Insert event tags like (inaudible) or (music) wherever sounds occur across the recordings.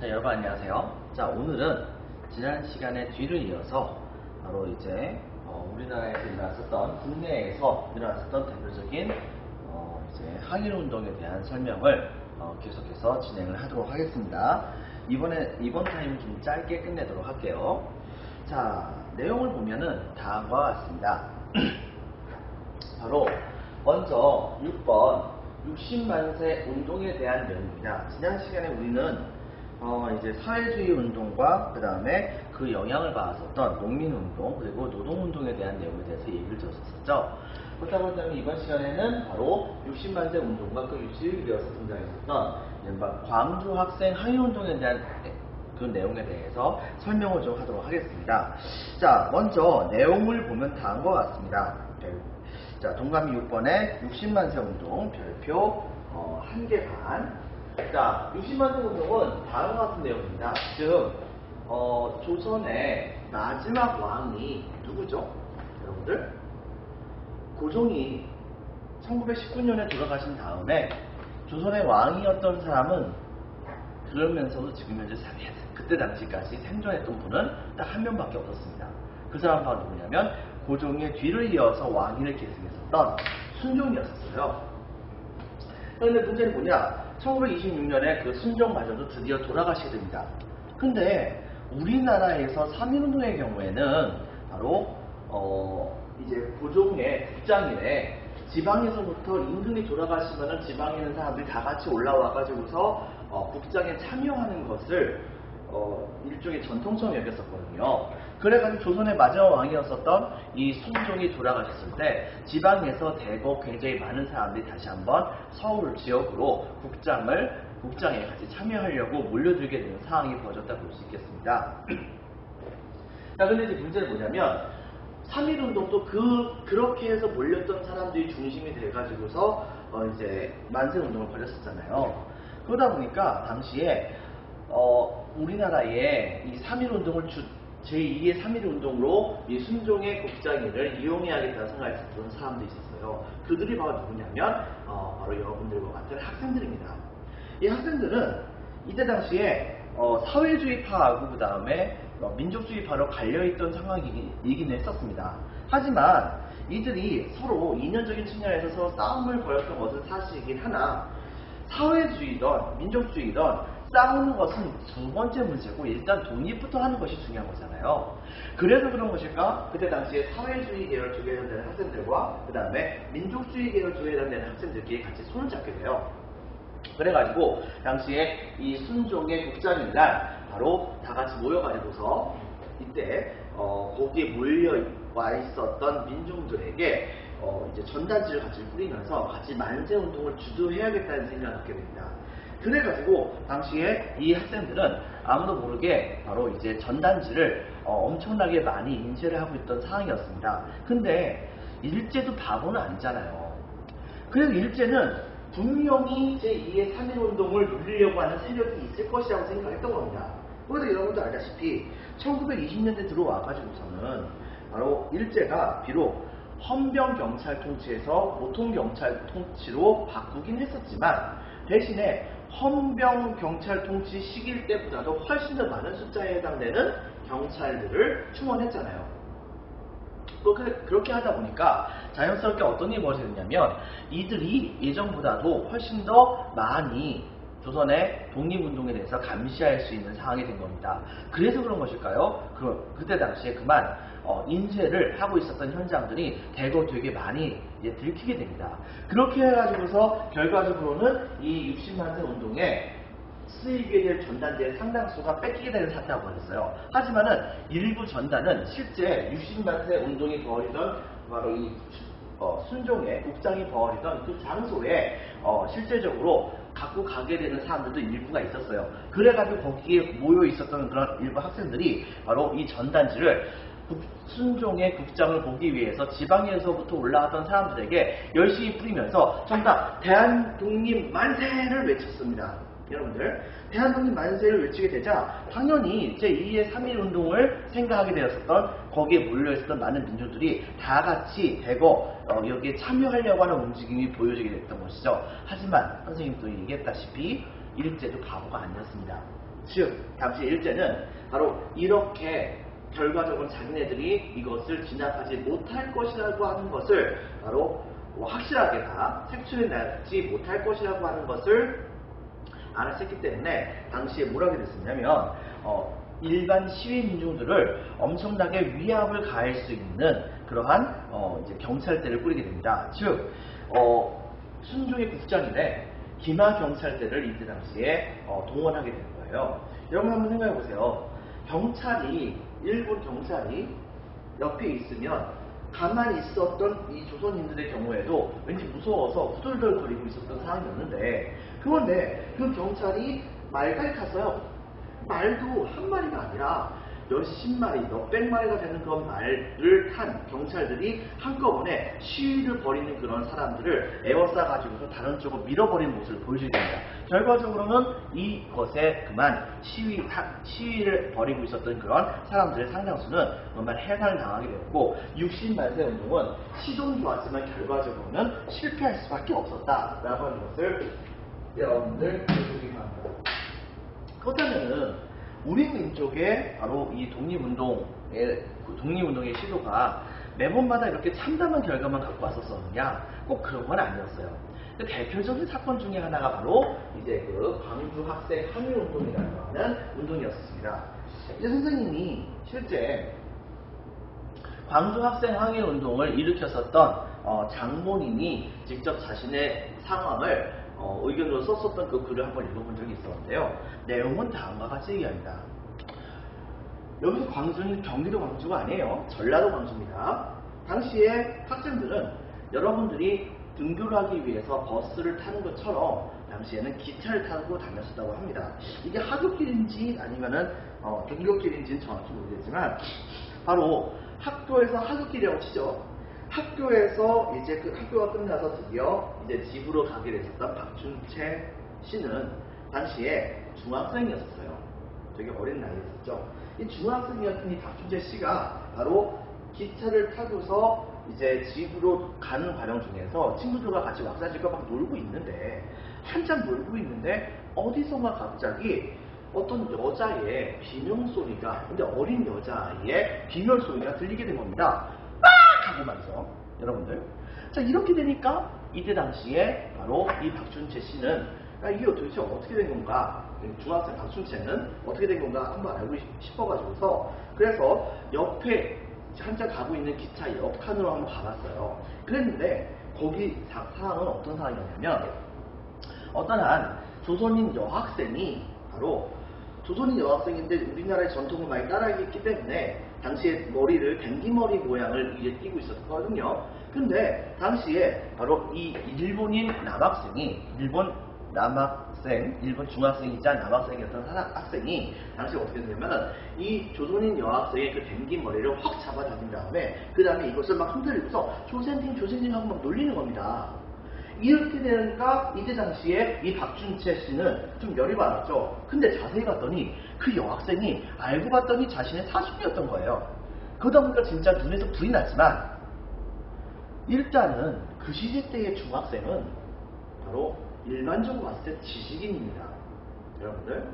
자, 여러분 안녕하세요. 자, 오늘은 지난 시간의 뒤를 이어서 바로 이제 어, 우리나라에서 일어났었던 국내에서 일어났었던 대표적인 어, 이제 항일 운동에 대한 설명을 어, 계속해서 진행을 하도록 하겠습니다. 이번에 이번 타임 좀 짧게 끝내도록 할게요. 자, 내용을 보면은 다음과 같습니다. (clears throat) 바로 먼저 6번 60만세 운동에 대한 내용입니다. 지난 시간에 우리는 어 이제 사회주의 운동과 그 다음에 그 영향을 받았었던 농민운동 그리고 노동운동에 대한 내용에 대해서 얘기를 들었었죠. 그렇다 보면 이번 시간에는 바로 60만세 운동과 그 유치를 이어서 등장했었던 이른바 광주 학생 항의운동에 대한 그 내용에 대해서 설명을 좀 하도록 하겠습니다. 자, 먼저 내용을 보면 다음과 같습니다. 자, 동감이 6번에 60만세 운동 별표 어, 1개 반. 자, 60만세 운동은 다음과 같은 내용입니다. 즉, 어, 조선의 마지막 왕이 누구죠? 여러분들? 고종이 1919년에 돌아가신 다음에 조선의 왕이었던 사람은 그러면서도 지금 현재 사- 그때 당시까지 생존했던 분은 딱 한 명밖에 없었습니다. 그 사람 바로 누구냐면 고종의 뒤를 이어서 왕위를 계승했었던 순종이었어요. 그런데 문제는 뭐냐? 1926년에 그 순종마저도 드디어 돌아가시게 됩니다. 근데 우리나라에서 3.1운동의 경우에는 바로 어 이제 고종의 국장이래 지방에서부터 임금이 돌아가시면은 지방에 있는 사람들이 다 같이 올라와가지고서 어, 국장에 참여하는 것을 어, 일종의 전통처럼 여겼었거든요. 그래가지고 조선의 마지막 왕이었었던 이 순종이 돌아가셨을 때 지방에서 대거 굉장히 많은 사람들이 다시 한번 서울 지역으로 국장을 국장에 같이 참여하려고 몰려들게 되는 상황이 벌어졌다 볼 수 있겠습니다. (clears throat) 자, 근데 이제 문제는 뭐냐면 3.1 운동도 그, 그렇게 해서 몰렸던 사람들이 중심이 돼가지고서, 어, 이제, 만세 운동을 벌였었잖아요. 그러다 보니까, 당시에, 어, 우리나라에 이 3.1 운동을 주, 제2의 3.1운동으로 이 순종의 국장인을 이용해야겠다는 생각을 했던 사람들이 있었어요. 그들이 바로 누구냐면, 어, 바로 여러분들과 같은 학생들입니다. 이 학생들은 이때 당시에 어, 사회주의파하고 그 다음에 어, 민족주의파로 갈려있던 상황이긴 했었습니다. 하지만 이들이 서로 이념적인 측면에서 싸움을 벌였던 것은 사실이긴 하나 사회주의든 민족주의든 싸우는 것은 두 번째 문제고 일단 독립부터 하는 것이 중요한 거잖아요. 그래서 그런 것일까? 그때 당시에 사회주의 계열 쪽에 해당되는 학생들과 그 다음에 민족주의 계열 쪽에 해당되는 학생들끼리 같이 손을 잡게 돼요. 그래가지고 당시에 이 순종의 국장인 날 바로 다 같이 모여가지고서 이때 어, 거기에 몰려 와 있었던 민중들에게 어, 이제 전단지를 같이 뿌리면서 같이 만세 운동을 주도해야겠다는 생각을 갖게 됩니다. 그래가지고 당시에 이 학생들은 아무도 모르게 바로 이제 전단지를 어, 엄청나게 많이 인쇄를 하고 있던 상황이었습니다. 근데 일제도 바보는 아니잖아요. 그래서 일제는 분명히 제2의 3.1운동을 누리려고 하는 세력이 있을 것이라고 생각했던 겁니다. 그런데 여러분도 알다시피 1920년대 들어와가지고서는 바로 일제가 비록 헌병 경찰 통치에서 보통 경찰 통치로 바꾸긴 했었지만 대신에 헌병 경찰 통치 시기일 때보다도 훨씬 더 많은 숫자에 해당되는 경찰들을 충원했잖아요. 그렇게, 그렇게 하다 보니까 자연스럽게 어떤 일이 벌어지느냐면 이들이 예전보다도 훨씬 더 많이 조선의 독립운동에 대해서 감시할 수 있는 상황이 된 겁니다. 그래서 그런 것일까요? 그, 그때 당시에 그만 어, 인쇄를 하고 있었던 현장들이 대거 되게 많이 이제 들키게 됩니다. 그렇게 해가지고서 결과적으로는 이 60만세 운동에 수익에 될 전단지의 상당수가 뺏기게 되는 사태가 벌어졌어요. 하지만은 일부 전단은 실제 60만세 운동이 벌이던 바로 이 어, 순종의 국장이 벌이던 그 장소에 어, 실제적으로 갖고 가게 되는 사람들도 일부가 있었어요. 그래가지고 거기에 모여 있었던 그런 일부 학생들이 바로 이 전단지를 국- 순종의 국장을 보기 위해서 지방에서부터 올라왔던 사람들에게 열심히 뿌리면서 정답 대한독립 만세를 외쳤습니다. 여러분들 대한독립 만세를 외치게 되자 당연히 제2의 3.1 운동을 생각하게 되었었던 거기에 몰려있었던 많은 민족들이 다 같이 대거 어, 여기에 참여하려고 하는 움직임이 보여지게 됐던 것이죠. 하지만 선생님도 얘기했다시피 일제도 바보가 아니었습니다. 즉 당시 일제는 바로 이렇게 결과적으로 자기네들이 이것을 진압하지 못할 것이라고 하는 것을 바로 뭐 확실하게 다 색출해내지 못할 것이라고 하는 것을 알았었기 때문에 당시에 뭐라고 됐었냐면 어, 일반 시위 민중들을 엄청나게 위압을 가할 수 있는 그러한 어, 이제 경찰대를 꾸리게 됩니다. 즉 어, 순종의 국장인데 기마 경찰대를 이때 당시에 어, 동원하게 되는 거예요. 여러분 한번 생각해 보세요. 경찰이 일본 경찰이 옆에 있으면 가만히 있었던 이 조선인들의 경우에도 왠지 무서워서 후덜덜거리고 있었던 상황이었는데 그런데 그 경찰이 말갈 탔어요. 말도 한 마리가 아니라 몇십 마리, 몇백 마리가 되는 그런 말을 탄 경찰들이 한꺼번에 시위를 벌이는 그런 사람들을 에워싸 가지고서 다른 쪽으로 밀어버리는 모습을 보여주게 됩니다. 결과적으로는 이것에 그만 시위, 하- 시위를 벌이고 있었던 그런 사람들의 상당수는 정말 해산을 당하게 됐고 60만세 운동은 시도는 좋았지만 결과적으로는 실패할 수밖에 없었다라고 하는 것을 여러분들 기억하기 바랍니다. 그렇다면은 우리 민족의 바로 이 독립운동의 그 독립운동의 시도가 매번마다 이렇게 참담한 결과만 갖고 왔었었느냐? 꼭 그런 건 아니었어요. 그 대표적인 사건 중에 하나가 바로 이제 그 광주 학생 항일 운동이라는 하는 운동이었습니다. 이제 선생님이 실제 광주 학생 항일 운동을 일으켰었던 어, 장본인이 직접 자신의 상황을 어, 의견으로 썼었던 그 글을 한번 읽어본 적이 있었는데요. 내용은 다음과 같이 얘기합니다. 여기서 광주는 경기도 광주가 아니에요. 전라도 광주입니다. 당시에 학생들은 여러분들이 등교를 하기 위해서 버스를 타는 것처럼 당시에는 기차를 타고 다녔었다고 합니다. 이게 하굣길인지 아니면은 어, 등교길인지는 정확히 모르겠지만 바로 학교에서 하굣길이라고 치죠. 학교에서 이제 그 학교가 끝나서 드디어 이제 집으로 가게 됐었던 박준채 씨는 당시에 중학생이었어요. 되게 어린 나이였었죠. 이 중학생이었던 이 박준채 씨가 바로 기차를 타고서 이제 집으로 가는 과정 중에서 친구들과 같이 왁자지껄 막 놀고 있는데 한참 놀고 있는데 어디선가 갑자기 어떤 여자의 비명 소리가 근데 어린 여자의 비명 소리가 들리게 된 겁니다. 빡 하고 말이죠. 여러분들. 자 이렇게 되니까 이때 당시에 바로 이 박준채 씨는 아, 이게 도대체 어떻게 된 건가? 중학생 박준채는 어떻게 된 건가 한번 알고 싶어가지고서 그래서 옆에 한자 가고 있는 기차 옆칸으로 한번 가봤어요. 그랬는데 거기 사- 상황은 어떤 상황이었냐면 어떤 한 조선인 여학생이 바로 조선인 여학생인데 우리나라의 전통을 많이 따라했기 때문에 당시에 머리를 댕기머리 모양을 이제 띄고 있었거든요. 근데 당시에 바로 이 일본인 남학생이 일본 남학생, 일본 중학생이자 남학생이었던 사- 학생이 당시 어떻게 되냐면 이 조선인 여학생의 그 댕긴 머리를 확 잡아당긴 다음에 그 다음에 이것을 막 흔들리면서 조선님 조선님 하고 막 놀리는 겁니다. 이렇게 되니까 이때 당시에 이 박준채 씨는 좀 열이 받았죠. 근데 자세히 봤더니 그 여학생이 알고 봤더니 자신의 사수이었던 거예요. 그러다 보니까 진짜 눈에서 불이 났지만 일단은 그 시대 때의 중학생은 바로 일반적으로 봤을 때 지식인입니다. 여러분들.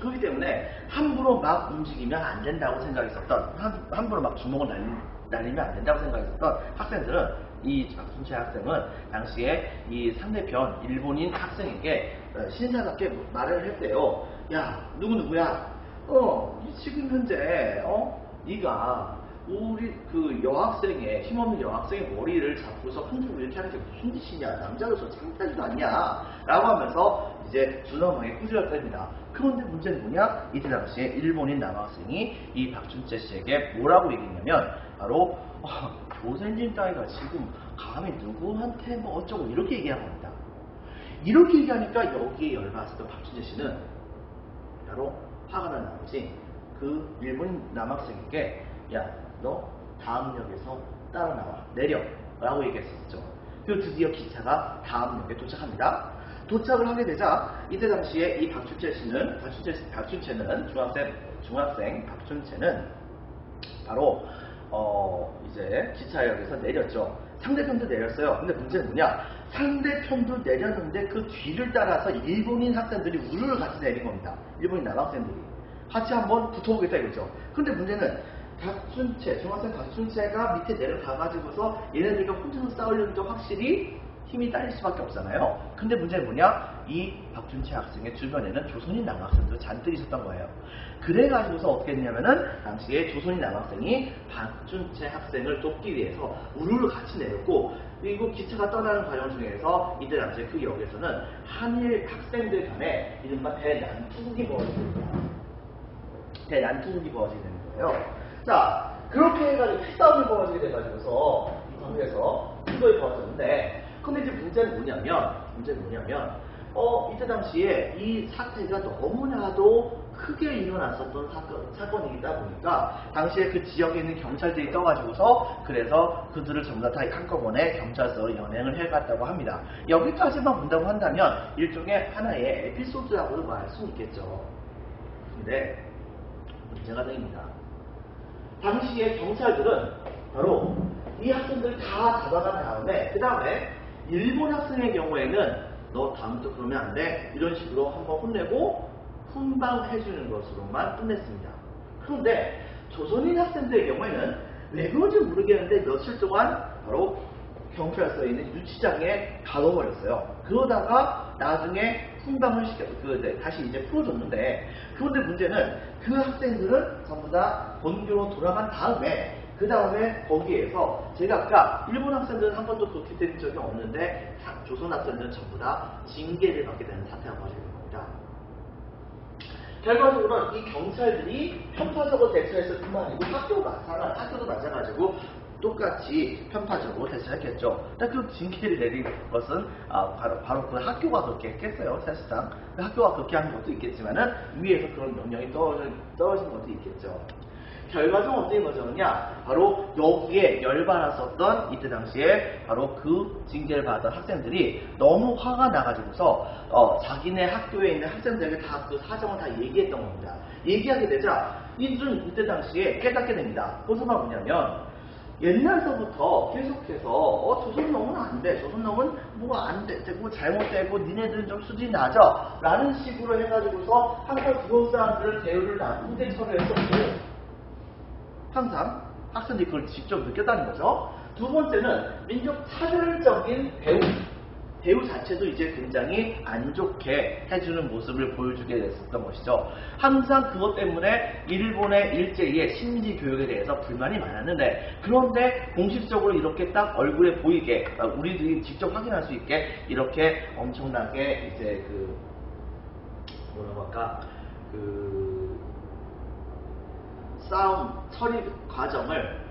그렇기 때문에 함부로 막 움직이면 안 된다고 생각했었던 함, 함부로 막 주먹을 날리, 날리면 안 된다고 생각했었던 학생들은 이 박순채 학생은 당시에 이 상대편 일본인 학생에게 어, 신사답게 말을 했대요. 야 누구 누구야? 어이 지금 현재 어 네가 우리 그 여학생의 힘없는 여학생의 머리를 잡고서 흔들고 이렇게 하는 게 무슨 짓이냐? 남자로서 창피하지도 않냐? 라고 하면서 이제 준엄하게 꾸짖었답니다. 그런데 문제는 뭐냐? 이때 당시에 일본인 남학생이 이 박준채 씨에게 뭐라고 얘기했냐면 바로 어, 조선진 따위가 지금 감히 누구한테 뭐 어쩌고 이렇게 얘기한 겁니다. 이렇게 얘기하니까 여기에 열받았던 박준채 씨는 바로 화가 난 나머지 그 일본 남학생에게 야 너 다음 역에서 따라 나와 내려 라고 얘기했었죠 그리고 드디어 기차가 다음 역에 도착합니다 도착을 하게 되자 이때 당시에 이 박춘채 씨는 박춘채, 박춘채는 중학생 중학생 박춘채는 바로 어 이제 기차역에서 내렸죠 상대편도 내렸어요 근데 문제는 뭐냐 상대편도 내렸는데 그 뒤를 따라서 일본인 학생들이 우르르 같이 내린 겁니다. 일본인 남학생들이. 같이 한번 붙어보겠다 이거죠. 근데 문제는 박준채, 중학생 박준채가 밑에 내려가가지고서 얘네들과 혼자서 싸우려는데 확실히 힘이 딸릴 수밖에 없잖아요. 근데 문제는 뭐냐? 이 박준채 학생의 주변에는 조선인 남학생도 잔뜩 있었던 거예요. 그래가지고서 어떻게 했냐면은 당시에 조선인 남학생이 박준채 학생을 돕기 위해서 우르르 같이 내렸고 그리고 기차가 떠나는 과정 중에서 이때 당시에 그 역에서는 한일 학생들 간에 이른바 대난투극이 벌어집니다. 대난투극이 벌어지게 되는 거예요. 자, 그렇게 해가지고 피싸움이 벌어지게 돼가지고서 이 관계에서 충돌이 벌어졌는데, 근데 이제 문제는 뭐냐면, 문제는 뭐냐면, 어, 이때 당시에 이 사태가 너무나도 크게 일어났었던 사건, 사건이다 보니까, 당시에 그 지역에 있는 경찰들이 떠가지고서, 그래서 그들을 전부 다 한꺼번에 경찰서로 연행을 해갔다고 합니다. 여기까지만 본다고 한다면, 일종의 하나의 에피소드라고도 말할 수 있겠죠. 근데, 문제가 생깁니다. 당시에 경찰들은 바로 이 학생들 다 잡아간 다음에 그 다음에 일본 학생의 경우에는 너 다음부터 그러면 안 돼 이런 식으로 한번 혼내고 훈방해주는 것으로만 끝냈습니다. 그런데 조선인 학생들의 경우에는 왜 그런지 모르겠는데 며칠 동안 바로 경찰서에 있는 유치장에 가둬버렸어요. 그러다가 나중에 훈방을 시켜, 그, 네, 다시 이제 풀어줬는데, 그런데 문제는 그 학생들은 전부 다 본교로 돌아간 다음에, 그 다음에 거기에서 제가 아까 일본 학생들은 한 번도 그렇게 된 적이 없는데, 사- 조선 학생들은 전부 다 징계를 받게 되는 사태가 벌어지는 겁니다. 결과적으로는 이 경찰들이 편파적으로 대처했을 뿐만 아니고 학교도 마찬가 학교도 마찬가지고 똑같이 편파적으로 대처했겠죠. 그 징계를 내린 것은 아, 바로, 바로 그 학교가 그렇게 했겠어요. 사실상 그 학교가 그렇게 한 것도 있겠지만은 위에서 그런 명령이 떨어진, 떨어진 것도 있겠죠. 결과적으로 어떻게 거저느냐 바로 여기에 열받았었던 이때 당시에 바로 그 징계를 받았던 학생들이 너무 화가 나가지고서 어, 자기네 학교에 있는 학생들에게 다 그 사정을 다 얘기했던 겁니다. 얘기하게 되자 이들은 이때 당시에 깨닫게 됩니다. 그것은 뭐냐면 옛날서부터 계속해서 어 조선놈은 안 돼. 조선놈은 뭐안 돼. 되고 잘못되고 니네들은 좀 수준이 낮아. 라는 식으로 해가지고서 항상 그런 사람들을 대우를 나쁘게 처리했었고 항상 학생들이 그걸 직접 느꼈다는 거죠. 두 번째는 민족 차별적인 배우. 배우 자체도 이제 굉장히 안 좋게 해주는 모습을 보여주게 됐었던 것이죠. 항상 그것 때문에 일본의 일제히의 식민지 교육에 대해서 불만이 많았는데 그런데 공식적으로 이렇게 딱 얼굴에 보이게 아, 우리들이 직접 확인할 수 있게 이렇게 엄청나게 이제 그 뭐라고 할까 그 싸움 처리 과정을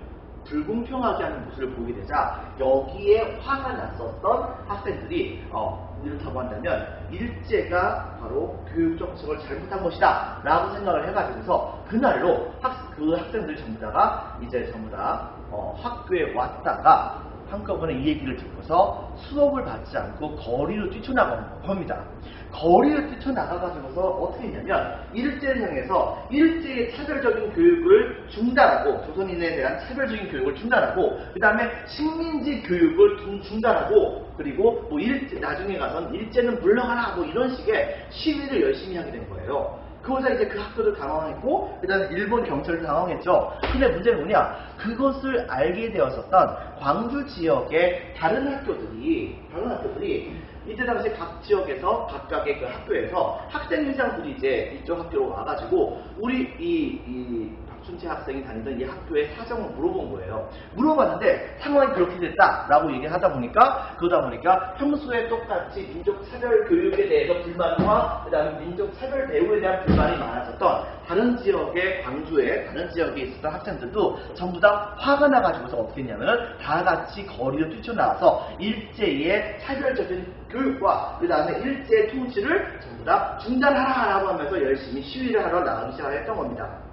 불공평하게 하는 모습을 보이게 되자 여기에 화가 났었던 학생들이 어, 이렇다고 한다면 일제가 바로 교육 정책을 잘못한 것이다 라고 생각을 해가지고서 그날로 학, 그 학생들 전부 다가 이제 전부 다 어, 학교에 왔다가 한꺼번에 이 얘기를 듣고서 수업을 받지 않고 거리로 뛰쳐나가는 겁니다. 거리를 뛰쳐나가가지고서 어떻게 했냐면 일제를 향해서 일제의 차별적인 교육을 중단하고 조선인에 대한 차별적인 교육을 중단하고 그 다음에 식민지 교육을 중- 중단하고 그리고 뭐 일제 나중에 가선 일제는 물러가라 뭐 이런 식의 시위를 열심히 하게 된 거예요. 그러자 이제 그 학교도 당황했고 그다음에 일본 경찰도 당황했죠. 근데 문제는 뭐냐? 그것을 알게 되었었던 광주 지역의 다른 학교들이 다른 학교들이 이때 당시 각 지역에서 각각의 그 학교에서 학생 회장들이 이제 이쪽 학교로 와가지고 우리 이, 이 박춘채 학생이 다니던 이 학교의 사정을 물어본 거예요. 물어봤는데 상황이 그렇게 됐다라고 얘기를 하다 보니까 그러다 보니까 평소에 똑같이 민족 차별 교육에 대해서 불만과 그다음에 민족 차별 대우에 대한 불만이 많았었던 다른 지역의 광주에 다른 지역에 있었던 학생들도 전부 다 화가 나가지고서 어떻게 했냐면은 다 같이 거리로 뛰쳐나와서 일제의 차별적인 교육과 그 다음에 일제의 통치를 전부 다 중단하라라고 하면서 열심히 시위를 하러 나가기 시작했던 겁니다.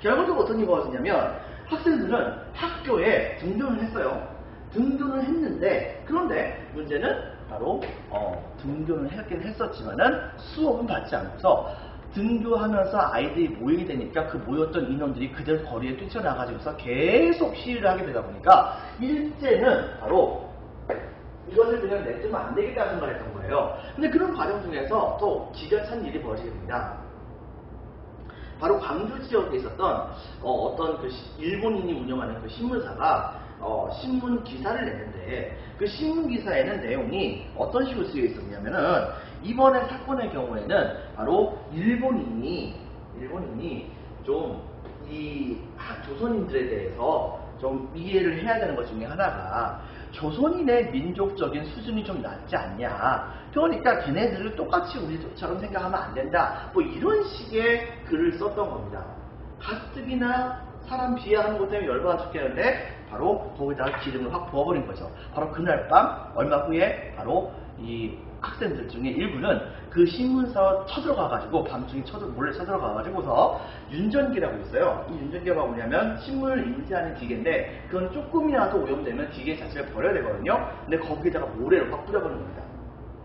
결과적으로 어떤 일이 벌어지냐면 학생들은 학교에 등교를 했어요. 등교를 했는데 그런데 문제는 바로 어, 등교는 했긴 했었지만은 수업은 받지 않고서 등교하면서 아이들이 모이게 되니까 그 모였던 인원들이 그대로 거리에 뛰쳐나가지고서 계속 시위를 하게 되다 보니까 일제는 바로 이것을 그냥 내주면 안 되겠다는 생각을 했던 거예요. 근데 그런 과정 중에서 또 기가 찬 일이 벌어지게 됩니다. 바로 광주 지역에 있었던 어, 떤그 시- 일본인이 운영하는 그 신문사가 어, 신문 기사를 냈는데 그 신문 기사에는 내용이 어떤 식으로 쓰여 있었냐면은 이번에 사건의 경우에는 바로 일본인이 일본인이 좀이 조선인들에 대해서 좀 이해를 해야 되는 것 중에 하나가 조선인의 민족적인 수준이 좀 낮지 않냐. 그러니까 걔네들을 똑같이 우리처럼 생각하면 안 된다. 뭐 이런 식의 글을 썼던 겁니다. 가스득이나 사람 비하하는 것 때문에 열받아 죽겠는데 바로 거기다가 기름을 확 부어버린 거죠. 바로 그날 밤 얼마 후에 바로 이 학생들 중에 일부는 그 신문사 쳐들어가가지고 밤중에 쳐들 몰래 쳐들어가가지고서 윤전기라고 있어요. 이 윤전기가 뭐냐면 신문을 인쇄하는 기계인데 그건 조금이라도 오염되면 기계 자체를 버려야 되거든요. 근데 거기다가 모래를 확 뿌려버린 겁니다.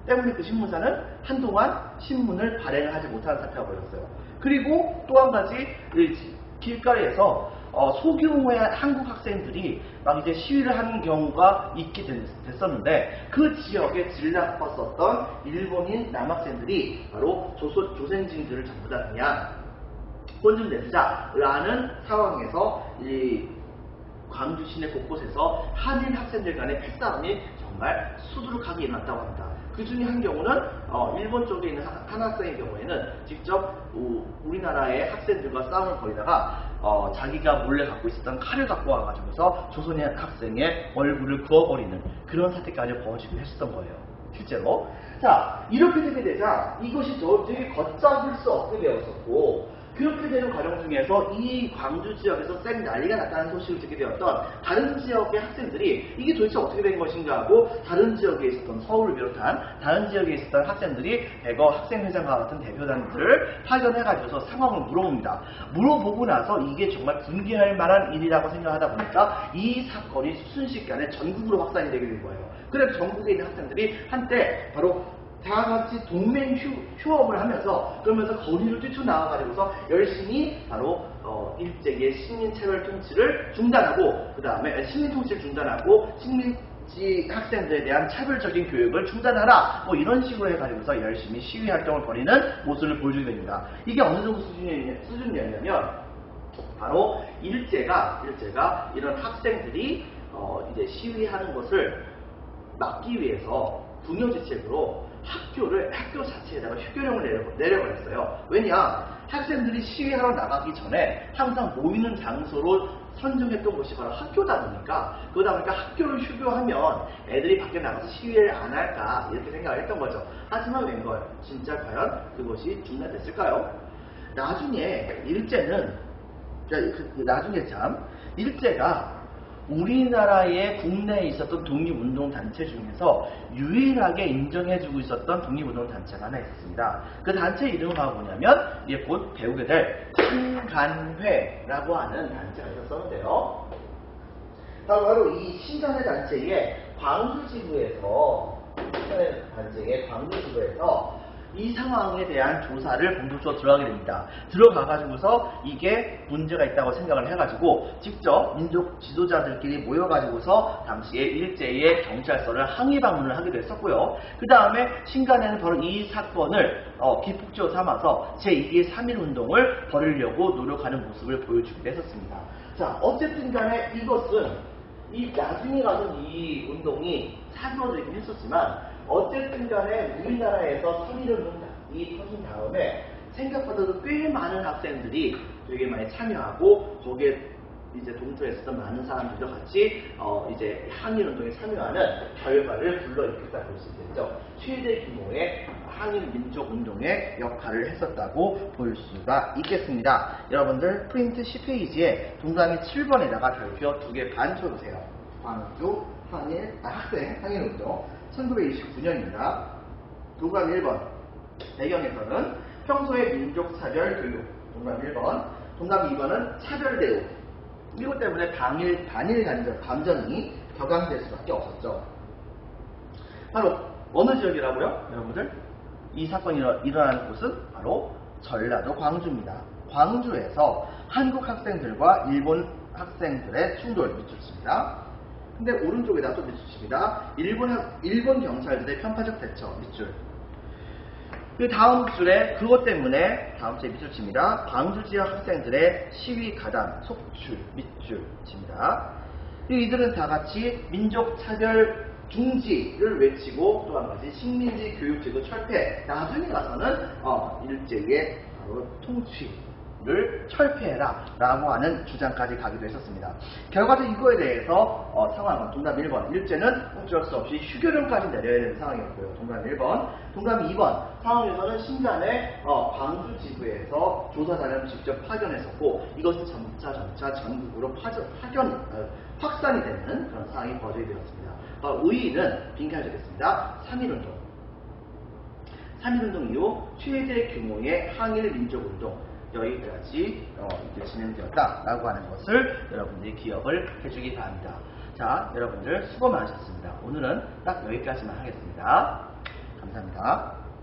때문에 그 신문사는 한동안 신문을 발행을 하지 못하는 사태가 벌어졌어요. 그리고 또 한 가지 이 길가에서 어, 소규모의 한국 학생들이 막 이제 시위를 하는 경우가 있게 됐, 었는데그 지역에 질라빴었던 일본인 남학생들이 바로 조선, 조선진들을 전부 다 그냥 혼좀 내주자라는 상황에서 이 광주 시내 곳곳에서 한인 학생들 간의 패싸움이 정말 수두룩하게 일어났다고 합니다. 그 중에 한 경우는 어, 일본 쪽에 있는 한, 한 학생의 경우에는 직접 우, 우리나라의 학생들과 싸움을 벌이다가 어, 자기가 몰래 갖고 있었던 칼을 갖고 와가지고서 조선인 학생의 얼굴을 그어버리는 그런 사태까지 벌어지고 했었던 거예요. 실제로. 자, 이렇게 되게 되자 이것이 저 되게 걷잡을 수 없게 되었었고 그렇게 되는 과정 중에서 이 광주 지역에서 쌩 난리가 났다는 소식을 듣게 되었던 다른 지역의 학생들이 이게 도대체 어떻게 된 것인가 하고 다른 지역에 있었던 서울을 비롯한 다른 지역에 있었던 학생들이 대거 학생회장과 같은 대표단들을 파견해가지고서 상황을 물어봅니다. 물어보고 나서 이게 정말 분개할 만한 일이라고 생각하다 보니까 이 사건이 순식간에 전국으로 확산이 되게 된 거예요. 그래서 전국에 있는 학생들이 한때 바로 다 같이 동맹 휴, 휴업을 하면서 그러면서 거리를 뛰쳐나와가지고서 열심히 바로 어, 일제의 식민차별 통치를 중단하고 그 다음에 식민 통치를 중단하고 식민지 학생들에 대한 차별적인 교육을 중단하라 뭐 이런 식으로 해가지고서 열심히 시위 활동을 벌이는 모습을 보여주게 됩니다. 이게 어느 정도 수준이, 수준이었냐면 바로 일제가 일제가 이런 학생들이 어, 이제 시위하는 것을 막기 위해서 궁여지책으로 학교를 학교 자체에다가 휴교령을 내려, 내려버렸어요. 왜냐 학생들이 시위하러 나가기 전에 항상 모이는 장소로 선정했던 곳이 바로 학교다 보니까 그러다 보니까 학교를 휴교하면 애들이 밖에 나가서 시위를 안 할까 이렇게 생각을 했던 거죠. 하지만 웬걸 진짜 과연 그것이 중단됐을까요? 나중에 일제는 자, 그- 그 나중에 참 일제가 우리나라의 국내에 있었던 독립운동 단체 중에서 유일하게 인정해주고 있었던 독립운동 단체가 하나 있었습니다. 그 단체 이름은 바로 뭐냐면 이제 곧 배우게 될 신간회라고 하는 단체가 있었었는데요. 바로, 바로 이 신간회 단체의 광주지부에서 신간회 단체의 광주지부에서 이 상황에 대한 조사를 본격적으로 들어가게 됩니다. 들어가가지고서 이게 문제가 있다고 생각을 해가지고 직접 민족 지도자들끼리 모여가지고서 당시에 일제의 경찰서를 항의 방문을 하기도 했었고요. 그 다음에 신간에는 바로 이 사건을 어, 기폭제로 삼아서 제2의 3.1 운동을 벌이려고 노력하는 모습을 보여주기도 했었습니다. 자, 어쨌든 간에 이것은 이 나중에 가서 이 운동이 사그러들긴 했었지만 어쨌든 간에 우리나라에서 3.1운동이 터진 다음에 생각보다도 꽤 많은 학생들이 되게 많이 참여하고 거기에 이제 동조했었던 많은 사람들도 같이 어 이제 항일 운동에 참여하는 결과를 불러일으켰다 볼수 있겠죠. 최대 규모의 항일 민족 운동의 역할을 했었다고 볼 수가 있겠습니다. 여러분들 프린트 10페이지에 동그라미 7번에다가 별표 두개반 쳐주세요. 광주 항일 아, 학생 항일 운동 1929년입니다. 동그라미 1번 배경에서는 평소의 민족 차별 교육 동그라미 1번 동그라미 2번은 차별 대우 이것 때문에 당일 단일 감정, 감정이 격앙될 수밖에 없었죠. 바로 어느 지역이라고요, 여러분들? 이 사건이 일어- 일어나는 곳은 바로 전라도 광주입니다. 광주에서 한국 학생들과 일본 학생들의 충돌이 미쳤습니다. 근데 오른쪽에다 또 밑줄입니다. 일본, 학- 일본 경찰들의 편파적 대처 밑줄. 그 다음 줄에 그것 때문에 다음 주에 밑줄 칩니다. 광주 지역 학생들의 시위 가담 속줄 밑줄 칩니다. 이들은 다 같이 민족 차별 중지를 외치고 또 한 가지 식민지 교육제도 철폐 나중에 가서는 어, 일제의 바로 통치 를 철폐해라 라고 하는 주장까지 가기도 했었습니다. 결과적으로 이거에 대해서 어, 상황은 동답 1번 일제는 어쩔 수 없이 휴교령까지 내려야 되는 상황이었고요. 동답 1번 동답 2번 상황에서는 신간의 어, 광주 지부에서 조사단을 직접 파견했었고 이것은 점차 점차 전국으로 파전, 파견 어, 확산이 되는 그런 상황이 벌어지게 되었습니다. 어, 의의는 빈칸을 적겠습니다. 3.1운동 3.1운동 이후 최대 규모의 항일 민족운동 여기까지 어, 이제 진행되었다라고 하는 것을 여러분들이 기억을 해주기 바랍니다. 자, 여러분들 수고 많으셨습니다. 오늘은 딱 여기까지만 하겠습니다. 감사합니다.